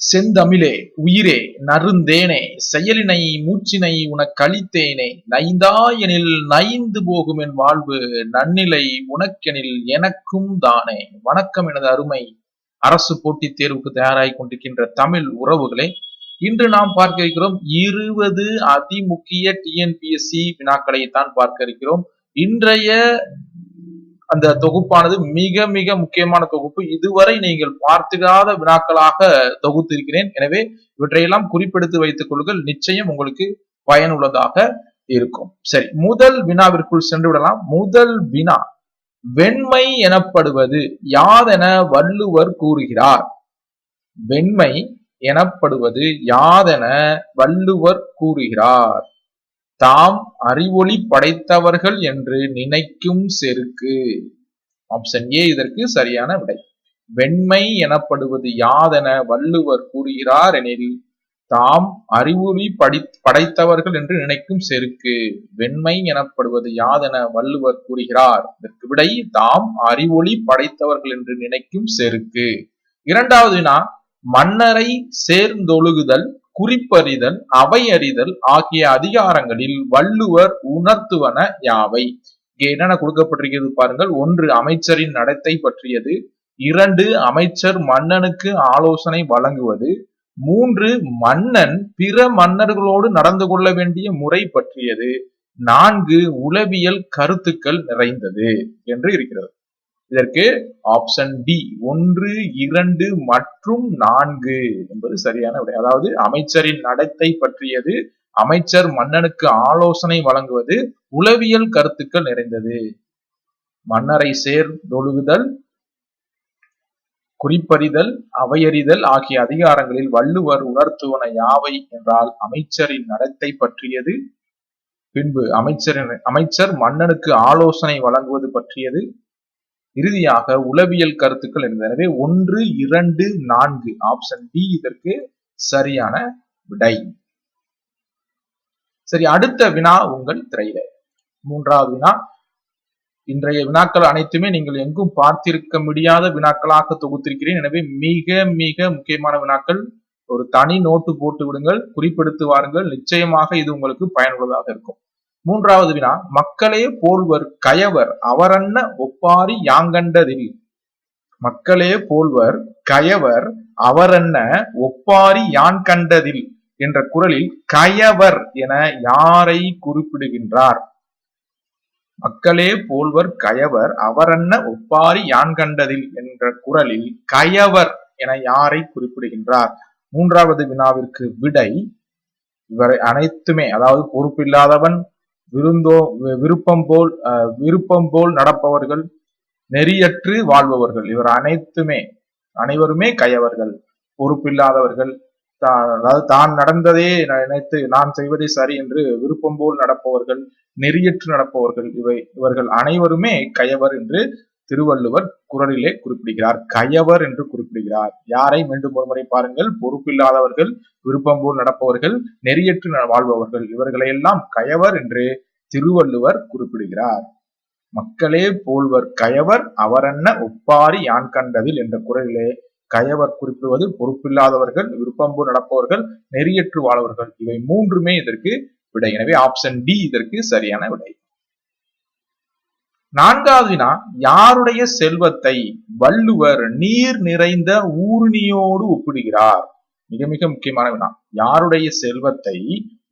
செந்தமிழே உயிரே நறுந்தேனே செயலினை மூச்சினை உனக்களித்தேனே நைந்தாயெனில் நைந்து போகும் என் வாழ்வு நன்னிலை உனக்கெனில் எனக்கும் தானே. வணக்கம் எனது அருமை அரசு போட்டித் தேர்வுக்கு தயாராகி கொண்டிருக்கின்ற தமிழ் உறவுகளே இன்று நாம் பார்க்க இருக்கிறோம் இருபது அதிமுக்கிய டிஎன்பிஎஸ்சி வினாக்களை தான் பார்க்க இருக்கிறோம். இன்றைய அந்த தொகுப்பானது மிக மிக முக்கியமான தொகுப்பு. இதுவரை நீங்கள் பார்த்திராத வினாக்களாக தொகுத்திருக்கிறேன். எனவே இவற்றையெல்லாம் குறிப்பெடுத்து வைத்துக் கொள்ளுங்கள். நிச்சயம் உங்களுக்கு பயனுள்ளதாக இருக்கும். சரி முதல் வினாவிற்குள் சென்று விடலாம். முதல் வினா வெண்மை எனப்படுவது யாதென வள்ளுவர் கூறுகிறார்? வெண்மை எனப்படுவது யாதென வள்ளுவர் கூறுகிறார். தாம் அறிவொளி படைத்தவர்கள் என்று நினைக்கும் செருக்கு. ஆப்ஷன் ஏ இதற்கு சரியான விடை. வெண்மை எனப்படுவது யாதென வள்ளுவர் கூறுகிறார் எனில் தாம் அறிவொளி படி படைத்தவர்கள் என்று நினைக்கும் செருக்கு. வெண்மை எனப்படுவது யாதென வள்ளுவர் கூறுகிறார். இதற்கு விடை தாம் அறிவொளி படைத்தவர்கள் என்று நினைக்கும் செருக்கு. இரண்டாவது வினா மன்னரை சேர்ந்தொழுகுதல் குறிப்பறிதல் அவை அறிதல் ஆகிய அதிகாரங்களில் வள்ளுவர் உணர்த்துவன யாவை? இங்கே என்னென்ன கொடுக்கப்பட்டிருக்கிறது பாருங்கள். ஒன்று அமைச்சரின் நடத்தை பற்றியது. இரண்டு அமைச்சர் மன்னனுக்கு ஆலோசனை வழங்குவது. மூன்று மன்னன் பிற மன்னர்களோடு நடந்து கொள்ள வேண்டிய முறை பற்றியது. நான்கு உளவியல் கருத்துக்கள் நிறைந்தது என்று இருக்கிறது. இதற்கு ஆப்ஷன் டி ஒன்று இரண்டு மற்றும் நான்கு என்பது சரியான விடை. அதாவது அமைச்சரின் நடத்தை பற்றியது அமைச்சர் மன்னனுக்கு ஆலோசனை வழங்குவது உளவியல் கருத்துக்கள் நிறைந்தது. மன்னரை சேர்ந்தொழுகுதல் குறிப்பறிதல் அவையறிதல் ஆகிய அதிகாரங்களில் வள்ளுவர் உணர்த்துவன யாவை என்றால் அமைச்சரின் நடத்தை பற்றியது பின்பு அமைச்சரின் அமைச்சர் மன்னனுக்கு ஆலோசனை வழங்குவது பற்றியது இறுதியாக உளவியல் கருத்துக்கள் இருந்தது. எனவே ஒன்று இரண்டு நான்கு. ஆப்ஷன் டி இதற்கு சரியான விடை. சரி அடுத்த வினா உங்கள் திரையில. மூன்றாவது வினா. இன்றைய வினாக்கள் அனைத்துமே நீங்கள் எங்கும் பார்த்திருக்க முடியாத வினாக்களாக தொகுத்திருக்கிறேன். எனவே மிக மிக முக்கியமான வினாக்கள். ஒரு தனி நோட்டு போட்டு விடுங்கள் குறிப்பெடுத்து வாருங்கள். நிச்சயமாக இது உங்களுக்கு பயனுள்ளதாக இருக்கும். மூன்றாவது வினா மக்களே போல்வர் கயவர் அவரன்ன ஒப்பாரி யாங்கண்டதில். மக்களே போல்வர் கயவர் அவரன்ன ஒப்பாரி யான் கண்டதில் என்ற குரலில் கயவர் என யாரை குறிப்பிடுகின்றார்? மக்களே போல்வர் கயவர் அவரன்ன ஒப்பாரி யான் கண்டதில் என்ற குரலில் கயவர் என யாரை குறிப்பிடுகின்றார்? மூன்றாவது வினாவிற்கு விடை இவரை அனைத்துமே அதாவது பொறுப்பில்லாதவன் விருந்தோ விருப்பம் போல் விருப்பம் போல் நடப்பவர்கள் நெறியற்று வாழ்பவர்கள். இவர் அனைத்துமே அனைவருமே கயவர்கள் பொறுப்பில்லாதவர்கள். அதாவது தான் நடந்ததே நினைத்து நான் செய்வதே சரி என்று விருப்பம் போல் நடப்பவர்கள் நெறியற்று நடப்பவர்கள். இவை இவர்கள் அனைவருமே கயவர் என்று திருவள்ளுவர் குரலிலே குறிப்பிடுகிறார். கயவர் என்று குறிப்பிடுகிறார். யாரை மீண்டும் ஒருமுறை பாருங்கள். பொறுப்பில்லாதவர்கள் விருப்பம் போல் நடப்பவர்கள் நெறியற்று வாழ்பவர்கள் இவர்களையெல்லாம் கயவர் என்று திருவள்ளுவர் குறிப்பிடுகிறார். மக்களே போல்வர் கயவர் அவரென்ன ஒப்பாரி யான் கண்டதில் என்ற குரலிலே கயவர் குறிப்பிடுவது பொறுப்பில்லாதவர்கள் விருப்பம்பு நடப்பவர்கள் நெறியற்று வாழ்வர்கள் இவை மூன்றுமே இதற்கு விடை. எனவே ஆப்ஷன் டி இதற்கு சரியான விடை. நான்காவது வினா யாருடைய செல்வத்தை வள்ளுவர் நீர் நிறைந்த ஊர்ணியோடு ஒப்பிடுகிறார்? மிக மிக முக்கியமான வினா யாருடைய செல்வத்தை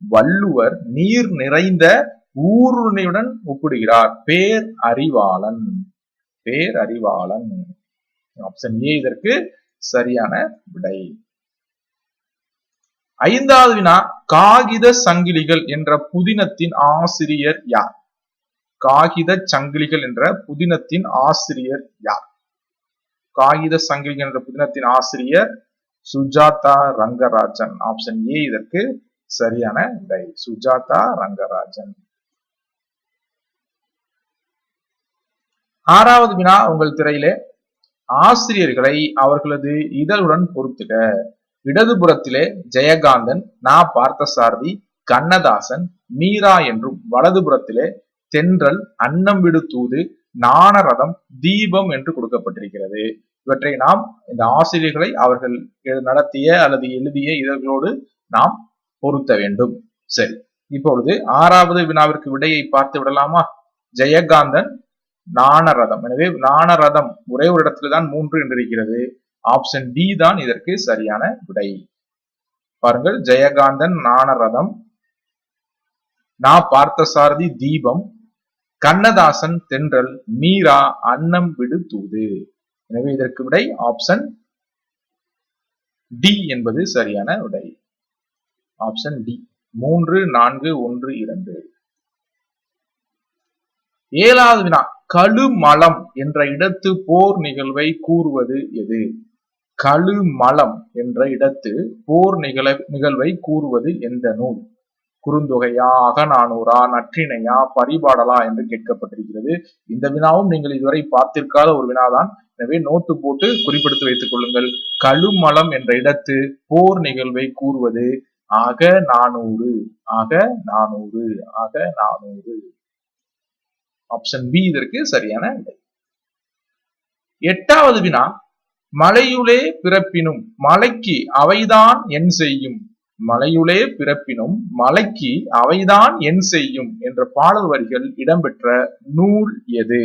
வள்ளுவர் நீர் நிறைந்த ஊருணியுடன் ஒப்பிடுகிறார்? பேர் அறிவாளன். பேர் அறிவாளன். ஆப்ஷன் ஏ இதற்கு சரியான விடை. ஐந்தாவது வினா காகித சங்கிலிகள் என்ற புதினத்தின் ஆசிரியர் யார்? காகித சங்கிலிகள் என்ற புதினத்தின் ஆசிரியர் யார்? காகித சங்கிலிகள் என்ற புதினத்தின் ஆசிரியர் சுஜாதா ரங்கராஜன். ஆப்ஷன் ஏ இதற்கு சரியான விடை. சுஜாதா ரங்கராஜன். ஆறாவது வினா உங்கள் திரையிலே. ஆசிரியர்களை அவர்களது இதழுடன் பொறுத்துக இடதுபுறத்திலே ஜெயகாந்தன் நா. பார்த்தசாரதி கண்ணதாசன் மீரா என்றும் வலதுபுறத்திலே தென்றல் அன்னம் விடு தூது நாணரதம் தீபம் என்று கொடுக்கப்பட்டிருக்கிறது. இவற்றை நாம் இந்த ஆசிரியர்களை அவர்கள் நடத்திய அல்லது எழுதிய இதழ்களோடு நாம் பொருத்த வேண்டும். சரி இப்பொழுது ஆறாவது வினாவிற்கு விடையை பார்த்து விடலாமா? ஜெயகாந்தன் நாணரதம் எனவே நாணரதம் ஒரே ஒரு இடத்துல தான் மூன்று என்று இருக்கிறது ஆப்ஷன் டி தான் இதற்கு சரியான விடை. பாருங்கள் ஜெயகாந்தன் நாணரதம் நா பார்த்தசாரதி தீபம் கண்ணதாசன் தென்றல் மீரா அன்னம் விடு தூது. எனவே இதற்கு விடை ஆப்ஷன் டி என்பது சரியான விடை. ஆப்ஷன் டி மூன்று நான்கு ஒன்று இரண்டு. ஏழாவது வினா கழுமலம் என்ற இடத்து போர் நிகழ்வை கூறுவது எது? கழுமலம் என்ற இடத்து போர் நிகழ நிகழ்வை கூறுவது எந்த நூல்? குறுந்தொகையா அகநானூரா நற்றிணையா பரிபாடலா என்று கேட்கப்பட்டிருக்கிறது. இந்த வினாவும் நீங்கள் இதுவரை பார்த்திருக்காத ஒரு வினாதான். எனவே நோட்டு போட்டு குறிப்பிடுத்து வைத்துக் கொள்ளுங்கள். கழுமலம் என்ற இடத்து போர் நிகழ்வை கூறுவது ஆக நானூறு ஆக நானூறு ஆக நானூறு. ஆப்ஷன் பி இதற்கு சரியான விடை. எட்டாவது வினா மலையுளே பிறப்பினும் மலைக்கு அவைதான் என் செய்யும் மலையுளே பிறப்பினும் மலைக்கு அவைதான் என் செய்யும் என்ற பாடல் வரிகள் இடம்பெற்ற நூல் எது?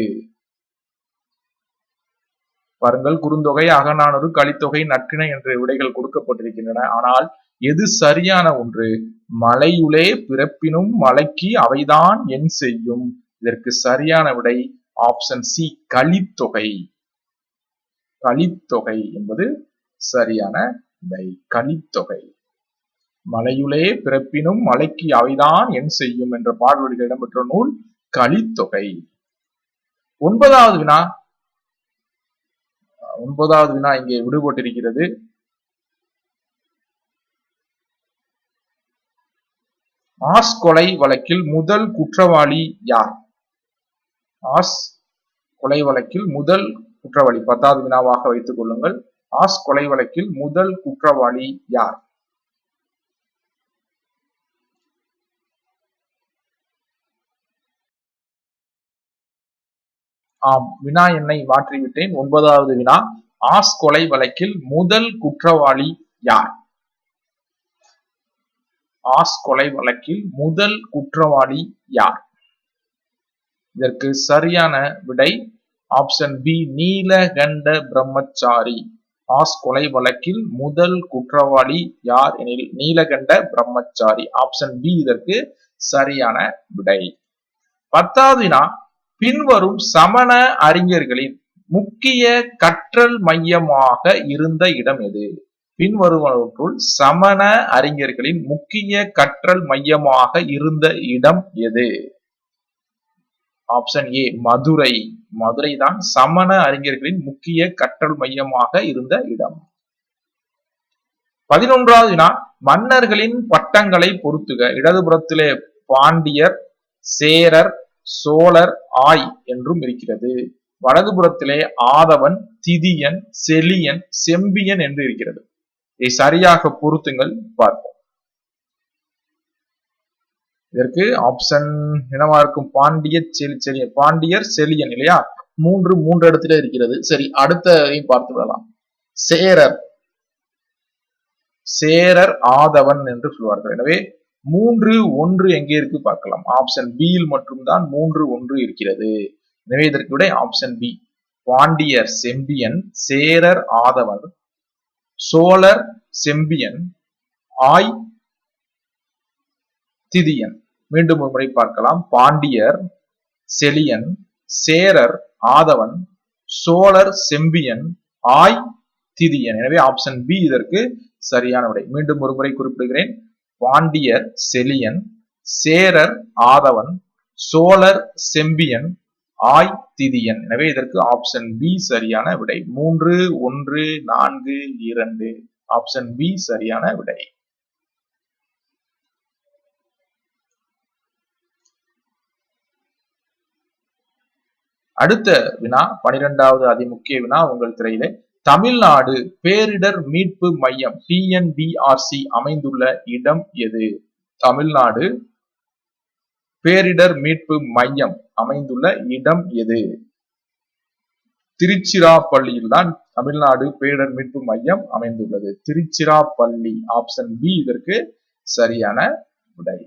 பாருங்கள் குறுந்தொகை அகநானூறு கலித்தொகை நற்றினை என்ற விடைகள் கொடுக்கப்பட்டிருக்கின்றன. ஆனால் எது சரியான ஒன்று? மலையுளே பிறப்பினும் மலைக்கு அவைதான் என் செய்யும். இதற்கு சரியான விடை ஆப்ஷன் சி கலித்தொகை கலித்தொகை என்பது சரியான விடை. கலித்தொகை மலையுளே பிறப்பினும் மலைக்கு அவைதான் என் செய்யும் என்ற பாடல்களில் இடம்பெற்ற நூல் கலித்தொகை ஒன்பதாவது வினா. ஒன்பதாவது வினா இங்கே விடுபட்டிருக்கிறது. ஆஸ் கொலை வழக்கில் முதல் குற்றவாளி யார்? ஆஸ் கொலை வழக்கில் முதல் குற்றவாளி. பத்தாவது வினாவாக வைத்துக் கொள்ளுங்கள். ஆஸ் கொலை வழக்கில் முதல் குற்றவாளி யார்? ஆம் வினா எண்ணை மாற்றிவிட்டேன். ஒன்பதாவது வினா ஆஸ் கொலை வழக்கில் முதல் குற்றவாளி யார்? ஆஸ் கொலை வழக்கில் முதல் குற்றவாளி யார்? இதற்கு சரியான விடை ஆப்ஷன் பி நீலகண்ட பிரம்மச்சாரி. ஆஸ் கொலை வழக்கில் முதல் குற்றவாளி யார் எனில் நீலகண்ட பிரம்மச்சாரி. ஆப்ஷன் பி இதற்கு சரியான விடை. பத்தாவது வினா பின்வரும் சமண அறிஞர்களின் முக்கிய கற்றல் மையமாக இருந்த இடம் எது? பின்வருவற்றுள் சமண அறிஞர்களின் முக்கிய கற்றல் மையமாக இருந்த இடம் எது? Option A Madurai. மதுரை தான் சமண அறிஞர்களின் முக்கிய கற்றல் மையமாக இருந்த இடம். பதினொன்றாவது வினா மன்னர்களின் பட்டங்களை பொருத்துக. இடதுபுறத்திலே பாண்டியர் சேரர் சோழர் ஆய் என்றும் இருக்கிறது. வலதுபுறத்திலே ஆதவன் திதியன் செலியன் செம்பியன் என்று இருக்கிறது. இதை சரியாக பொருத்துங்கள் பார்ப்போம். இதற்கு ஆப்ஷன் என்னவா இருக்கும்? பாண்டிய செலியன் பாண்டியர் செலியன் இல்லையா? மூன்று மூன்று இடத்துல இருக்கிறது. சரி அடுத்ததையும் பார்த்து விடலாம். சேரர். சேரர் ஆதவன் என்று சொல்வார்கள். எனவே மூன்று ஒன்று எங்கே இருக்கு பார்க்கலாம். ஆப்ஷன் பியில் மட்டும்தான் மூன்று ஒன்று இருக்கிறது. எனவே இதற்கு விட ஆப்ஷன் பி பாண்டியர் செம்பியன் சேரர் ஆதவன் சோழர் செம்பியன் ஆய் திதியன். மீண்டும் ஒரு முறை பார்க்கலாம். பாண்டியர் செலியன் சேரர் ஆதவன் சோழர் செம்பியன் ஆய் திதியன். எனவே ஆப்ஷன் பி இதற்கு சரியான விடை. மீண்டும் ஒரு முறை குறிப்பிடுகிறேன். பாண்டியர் செலியன் சேரர் ஆதவன் சோழர் செம்பியன் ஆய் திதியன். எனவே இதற்கு ஆப்ஷன் பி சரியான விடை. மூன்று ஒன்று நான்கு இரண்டு. ஆப்ஷன் பி சரியான விடை. அடுத்த வினா பனிரெண்டாவது அதிமுக்கிய வினா உங்கள் திரையிலே. தமிழ்நாடு பேரிடர் மீட்பு மையம் டிஎன்பிஆர்சி அமைந்துள்ள இடம் எது? தமிழ்நாடு பேரிடர் மீட்பு மையம் அமைந்துள்ள இடம் எது? திருச்சிராப்பள்ளியில் தான் தமிழ்நாடு பேரிடர் மீட்பு மையம் அமைந்துள்ளது. திருச்சிராப்பள்ளி ஆப்ஷன் பி இதற்கு சரியான விடை.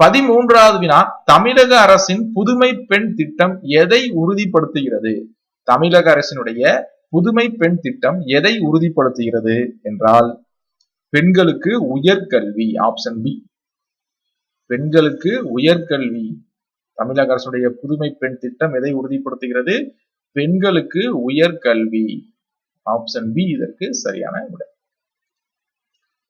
பதிமூன்றாவது வினா தமிழக அரசின் புதுமை பெண் திட்டம் எதை உறுதிப்படுத்துகிறது? தமிழக அரசினுடைய புதுமை பெண் திட்டம் எதை உறுதிப்படுத்துகிறது என்றால் பெண்களுக்கு உயர்கல்வி ஆப்ஷன் பி பெண்களுக்கு உயர்கல்வி. தமிழக அரசுடைய புதுமை பெண் திட்டம் எதை உறுதிப்படுத்துகிறது? பெண்களுக்கு உயர்கல்வி. ஆப்ஷன் பி இதற்கு சரியான விடை.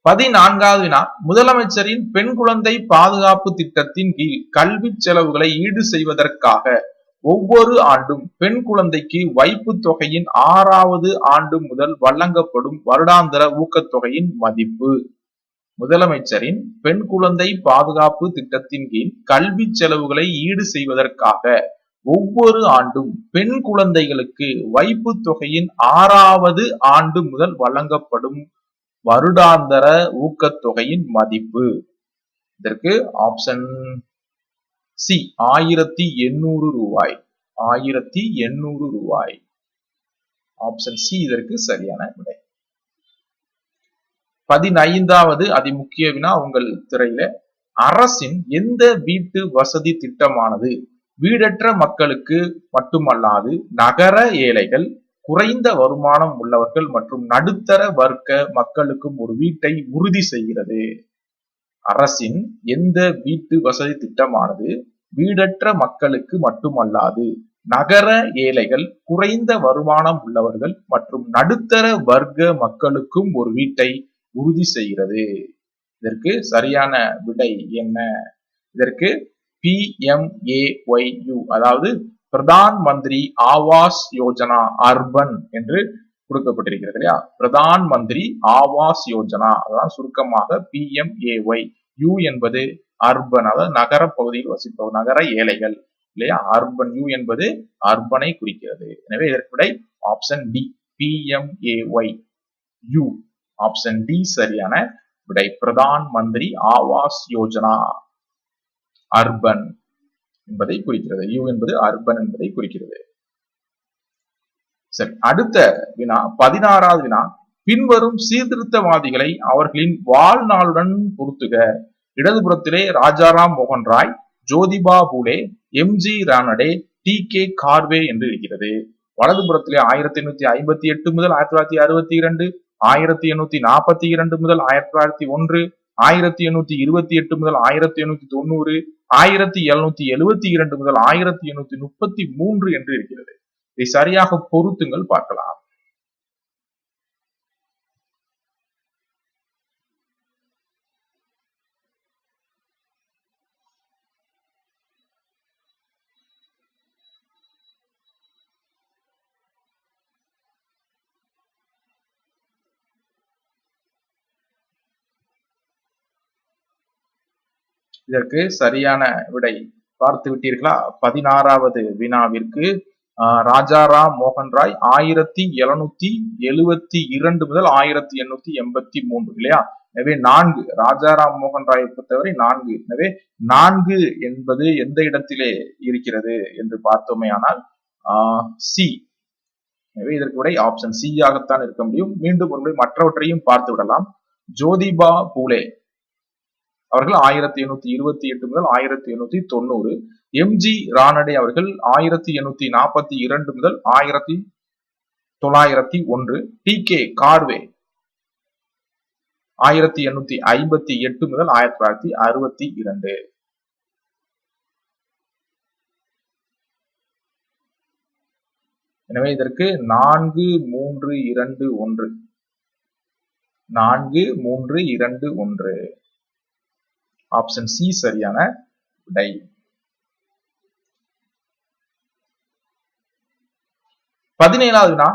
பதினான்காவது வினா. முதலமைச்சரின் பெண் குழந்தை பாதுகாப்பு திட்டத்தின் கீழ் கல்வி செலவுகளை ஈடு செய்வதற்காக ஒவ்வொரு ஆண்டும் பெண் குழந்தைக்கு வைப்பு தொகையின் ஆறாவது ஆண்டு முதல் வழங்கப்படும் வருடாந்திர ஊக்கத்தொகையின் மதிப்பு. முதலமைச்சரின் பெண் குழந்தை பாதுகாப்பு திட்டத்தின் கீழ் கல்வி செலவுகளை ஈடு செய்வதற்காக ஒவ்வொரு ஆண்டும் பெண் குழந்தைகளுக்கு வைப்பு தொகையின் ஆறாவது ஆண்டு முதல் வழங்கப்படும் வருடாந்தர ஊக்கத்தொகையின் மதிப்பு. இதற்கு ஆப்ஷன் சி ஆயிரத்தி எண்ணூறு ரூபாய். ஆயிரத்தி எண்ணூறு ரூபாய். ஆப்ஷன் சி இதற்கு சரியான விடை. பதினைந்தாவது அதிமுக்கிய வினா உங்கள் திரையில. அரசின் எந்த வீட்டு வசதி திட்டமானது? வீடற்ற மக்களுக்கு மட்டுமல்லாது நகர ஏழைகள் குறைந்த வருமானம் உள்ளவர்கள் மற்றும் நடுத்தர வர்க்க மக்களுக்கும் ஒரு வீட்டை உறுதி செய்கிறது. அரசின் எந்த வீட்டு வசதி திட்டமானது வீடற்ற மக்களுக்கு மட்டுமல்லாது நகர ஏழைகள் குறைந்த வருமானம் உள்ளவர்கள் மற்றும் நடுத்தர வர்க்க மக்களுக்கும் ஒரு வீட்டை உறுதி செய்கிறது. இதற்கு சரியான விடை என்ன? இதற்கு பி எம் ஏ அதாவது பிரதான் மந்திரி ஆவாஸ் யோஜனா அர்பன் என்று கொடுக்கப்பட்டிருக்கிறது இல்லையா? பிரதான் மந்திரி ஆவாஸ் யோஜனா. அதான் சுருக்கமாக பி எம் யூ என்பது அர்பன் அதாவது நகர பகுதியில் வசிப்பவர் நகர ஏழைகள் இல்லையா? அர்பன் யூ என்பது அர்பனை குறிக்கிறது. எனவே இதற்கு விடை option D P M Y U option D சரியான விடை. பிரதான் மந்திரி ஆவாஸ் யோஜனா. அர்பன் என்பதை குறிக்கிறது. யூ என்பது அர்பன் என்பதை குறிக்கிறது. சரி அடுத்த வினா பதினாறாவது வினா பின்வரும் சீர்திருத்தவாதிகளை அவர்களின் வாழ்நாளுடன் பொருத்துக இடதுபுறத்திலே ராஜாராம் மோகன் Roy Jyotiba Phule M G Ranade D K Karve என்று இருக்கிறது. வலதுபுறத்திலே ஆயிரத்தி எண்ணூத்தி ஐம்பத்தி எட்டு முதல் ஆயிரத்தி தொள்ளாயிரத்தி அறுபத்தி இரண்டு ஆயிரத்தி எண்ணூத்தி நாற்பத்தி இரண்டு முதல் ஆயிரத்தி தொள்ளாயிரத்தி ஒன்று ஆயிரத்தி எண்ணூத்தி இருபத்தி எட்டு முதல் ஆயிரத்தி எண்ணூத்தி தொண்ணூறு ஆயிரத்தி எழுநூத்தி எழுபத்தி இரண்டு முதல் ஆயிரத்தி எண்ணூத்தி முப்பத்தி மூன்று என்று இருக்கிறது. இதை சரியாக பொருத்துங்கள் பார்க்கலாம். இதற்கு சரியான விடை பார்த்து விட்டீர்களா பதினாறாவது வினாவிற்கு ராஜாராம் மோகன் ராய் ஆயிரத்தி எழுநூத்தி எழுவத்தி இரண்டு முதல் ஆயிரத்தி எண்ணூத்தி எண்பத்தி மூன்று இல்லையா? எனவே நான்கு ராஜாராம் மோகன் ராயை பொறுத்தவரை நான்கு. எனவே நான்கு என்பது எந்த இடத்திலே இருக்கிறது என்று பார்த்தோமே ஆனால் சி. எனவே இதற்கு விடை ஆப்ஷன் சி ஆகத்தான் இருக்க முடியும். மீண்டும் ஒருமுறை மற்றவற்றையும் பார்த்து விடலாம். ஜோதிபா பூலே. அவர்கள் ஆயிரத்தி எண்ணூத்தி இருபத்தி எட்டு முதல் ஆயிரத்தி எண்ணூத்தி தொண்ணூறு. எம்ஜி ரானடே அவர்கள் ஆயிரத்தி எண்ணூத்தி நாற்பத்தி இரண்டு முதல் ஆயிரத்தி தொள்ளாயிரத்தி ஒன்று டி கே கார்வே ஆயிரத்தி எண்ணூத்தி ஐம்பத்தி எட்டு முதல் ஆயிரத்தி தொள்ளாயிரத்தி அறுபத்தி இரண்டு. எனவே இதற்கு நான்கு மூன்று இரண்டு ஒன்று. நான்கு மூன்று இரண்டு ஒன்று. ஆப்ஷன் சி சரியான விடை. பதினேழாவது வினா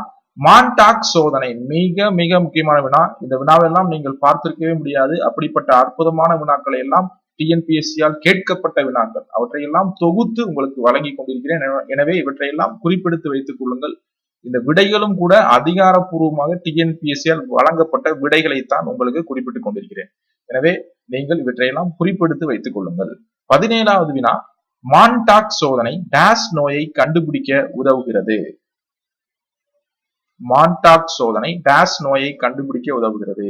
மான்டாக் சோதனை. மிக மிக முக்கியமான வினா. இந்த வினாவெல்லாம் நீங்கள் பார்த்திருக்கவே முடியாது. அப்படிப்பட்ட அற்புதமான வினாக்களை எல்லாம் டிஎன்பிஎஸ்சியால் கேட்கப்பட்ட வினாக்கள். அவற்றையெல்லாம் தொகுத்து உங்களுக்கு வழங்கி கொண்டிருக்கிறேன். எனவே இவற்றையெல்லாம் குறிப்பெடுத்து வைத்துக் கொள்ளுங்கள். இந்த விடைகளும் கூட அதிகாரப்பூர்வமாக டிஎன்பிஎஸ்சியால் வழங்கப்பட்ட விடைகளைத்தான் உங்களுக்கு குறிப்பிட்டுக் கொண்டிருக்கிறேன். எனவே நீங்கள் இவற்றையெல்லாம் குறிப்பெடுத்து வைத்துக் கொள்ளுங்கள். பதினேழாவது வினா மான்டாக் சோதனை. டேஸ் நோயை கண்டுபிடிக்க உதவுகிறது. மான்டாக் சோதனை டேஸ் நோயை கண்டுபிடிக்க உதவுகிறது.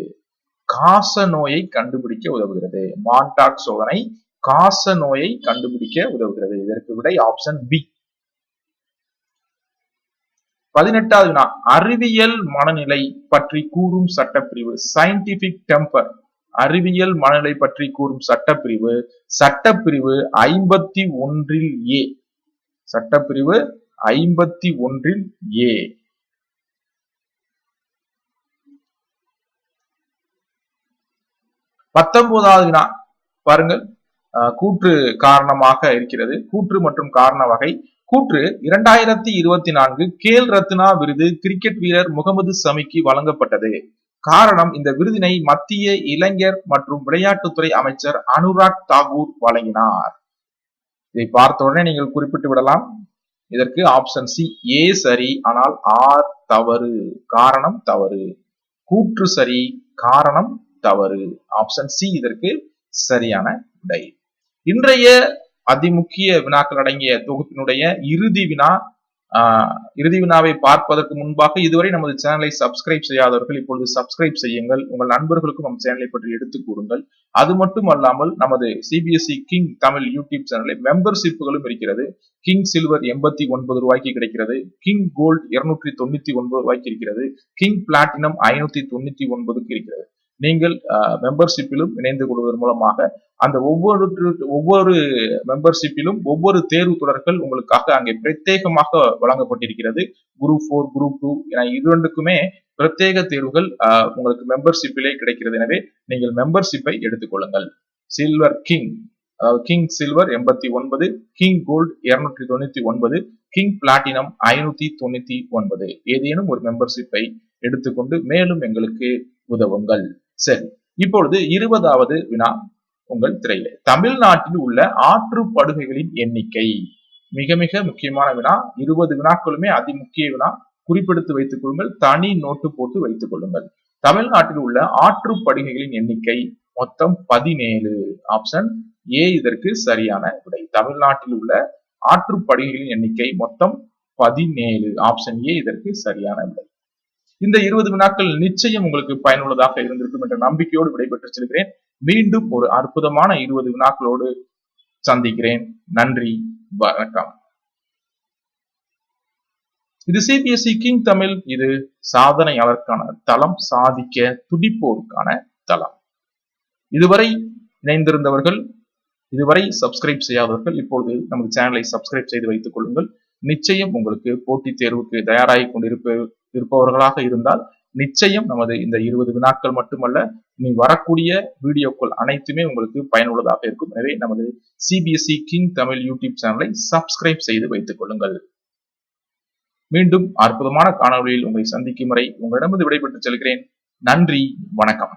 காச நோயை கண்டுபிடிக்க உதவுகிறது. மான்டாக் சோதனை காச நோயை கண்டுபிடிக்க உதவுகிறது. இதற்கு விடை ஆப்ஷன் பி பதினெட்டாவது வினா. அறிவியல் மனநிலை பற்றி கூறும் சட்டப்பிரிவு. சயின்டிபிக் டெம்பர் அறிவியல் மனநிலை பற்றி கூறும் சட்டப்பிரிவு. சட்டப்பிரிவு ஐம்பத்தி ஒன்றில் ஏ சட்டப்பிரிவு ஐம்பத்தி ஒன்றில் ஏ பத்தொன்பதாவது வினா. பாருங்கள். கூற்று காரணமாக இருக்கிறது. கூற்று மற்றும் காரண வகை. கூற்று இரண்டாயிரத்தி இருபத்தி நான்கு கேல் ரத்னா விருது கிரிக்கெட் வீரர் முகமது சமிக்கு வழங்கப்பட்டது. காரணம் இந்த விருதினை மத்திய இளைஞர் மற்றும் விளையாட்டுத்துறை அமைச்சர் அனுராக் தாகூர் வழங்கினார். இதை பார்த்த உடனே நீங்கள் குறிப்பிட்டு விடலாம். இதற்கு ஆப்ஷன் சி ஏ சரி ஆனால் ஆர் தவறு. காரணம் தவறு. கூற்று சரி காரணம் தவறு. ஆப்ஷன் சி இதற்கு சரியான விடை. இன்றைய அதிமுக்கிய வினாக்கள் அடங்கிய தொகுப்பினுடைய இறுதி வினா இறுதி வினாவை பார்ப்பதற்கு முன்பாக இதுவரை நமது சேனலை சப்ஸ்கிரைப் செய்யாதவர்கள் இப்பொழுது சப்ஸ்கிரைப் செய்யுங்கள். உங்கள் நண்பர்களுக்கும் நம் சேனலை பற்றி எடுத்துக் கூறுங்கள். அது மட்டும் அல்லாமல் நமது சிபிஎஸ்இ கிங் தமிழ் யூடியூப் சேனலில் மெம்பர்ஷிப்புகளும் இருக்கிறது. கிங் சில்வர் எண்பத்தி ஒன்பது ரூபாய்க்கு கிடைக்கிறது. கிங் கோல்ட் இருநூற்றி தொண்ணூத்தி ஒன்பது ரூபாய்க்கு இருக்கிறது. கிங் பிளாட்டினம் ஐநூத்தி தொண்ணூத்தி ஒன்பதுக்கு இருக்கிறது. நீங்கள் மெம்பர்ஷிப்பிலும் இணைந்து கொள்வதன் மூலமாக அந்த ஒவ்வொரு ஒவ்வொரு மெம்பர்ஷிப்பிலும் ஒவ்வொரு தேர்வு தொடர்கள் உங்களுக்காக அங்கே பிரத்யேகமாக வழங்கப்பட்டிருக்கிறது. குரூப் ஃபோர் குரூப் டூ என இரண்டுக்குமே பிரத்யேக தேர்வுகள் உங்களுக்கு மெம்பர்ஷிப்பிலே கிடைக்கிறது. எனவே நீங்கள் மெம்பர்ஷிப்பை எடுத்துக்கொள்ளுங்கள். சில்வர் கிங் அதாவது கிங் சில்வர் எண்பத்தி ஒன்பது கிங் கோல்டு இருநூற்றி தொண்ணூத்தி ஒன்பது கிங் பிளாட்டினம் ஐநூத்தி தொண்ணூத்தி ஒன்பது. ஏதேனும் ஒரு மெம்பர்ஷிப்பை எடுத்துக்கொண்டு மேலும் எங்களுக்கு உதவுங்கள். சரி. இப்பொழுது இருபதாவது வினா உங்கள் திரையில. தமிழ்நாட்டில் உள்ள ஆற்று படுகைகளின் எண்ணிக்கை. மிக மிக முக்கியமான வினா. இருபது வினாக்களுமே அதி முக்கிய வினா. குறிப்பெடுத்து வைத்துக் கொள்ளுங்கள். தனி நோட்டு போட்டு வைத்துக் கொள்ளுங்கள். தமிழ்நாட்டில் உள்ள ஆற்று படுகைகளின் எண்ணிக்கை மொத்தம் பதினேழு. ஆப்ஷன் ஏ இதற்கு சரியான விடை. தமிழ்நாட்டில் உள்ள ஆற்று படுகைகளின் எண்ணிக்கை மொத்தம் பதினேழு. ஆப்ஷன் ஏ இதற்கு சரியான விடை. இந்த இருபது வினாக்கள் நிச்சயம் உங்களுக்கு பயனுள்ளதாக இருந்திருக்கும் என்ற நம்பிக்கையோடு விடைபெற்று செல்கிறேன். மீண்டும் ஒரு அற்புதமான இருபது வினாக்களோடு சந்திக்கிறேன். நன்றி. வணக்கம். இது சிபிஎஸ்இ கிங் தமிழ் இது சாதனையாளருக்கான தளம். சாதிக்க துடிப்போருக்கான தளம். இதுவரை இணைந்திருந்தவர்கள் இதுவரை சப்ஸ்கிரைப் செய்யாதவர்கள் இப்பொழுது நமது சேனலை சப்ஸ்கிரைப் செய்து வைத்துக் கொள்ளுங்கள். நிச்சயம் உங்களுக்கு போட்டித் தேர்வுக்கு தயாராகி கொண்டிருப்ப இருப்பவர்களாக இருந்தால் நிச்சயம் நமது இந்த இருபது வினாக்கள் மட்டுமல்ல நீ வரக்கூடிய வீடியோக்கள் அனைத்துமே உங்களுக்கு பயனுள்ளதாக இருக்கும். எனவே நமது சிபிஎஸ்இ கிங் தமிழ் யூடியூப் சேனலை சப்ஸ்கிரைப் செய்து வைத்துக் கொள்ளுங்கள். மீண்டும் அற்புதமான காணொலியில் உங்களை சந்திக்கும் வரை உங்களிடமிருந்து விடைபெற்று செல்கிறேன். நன்றி வணக்கம்.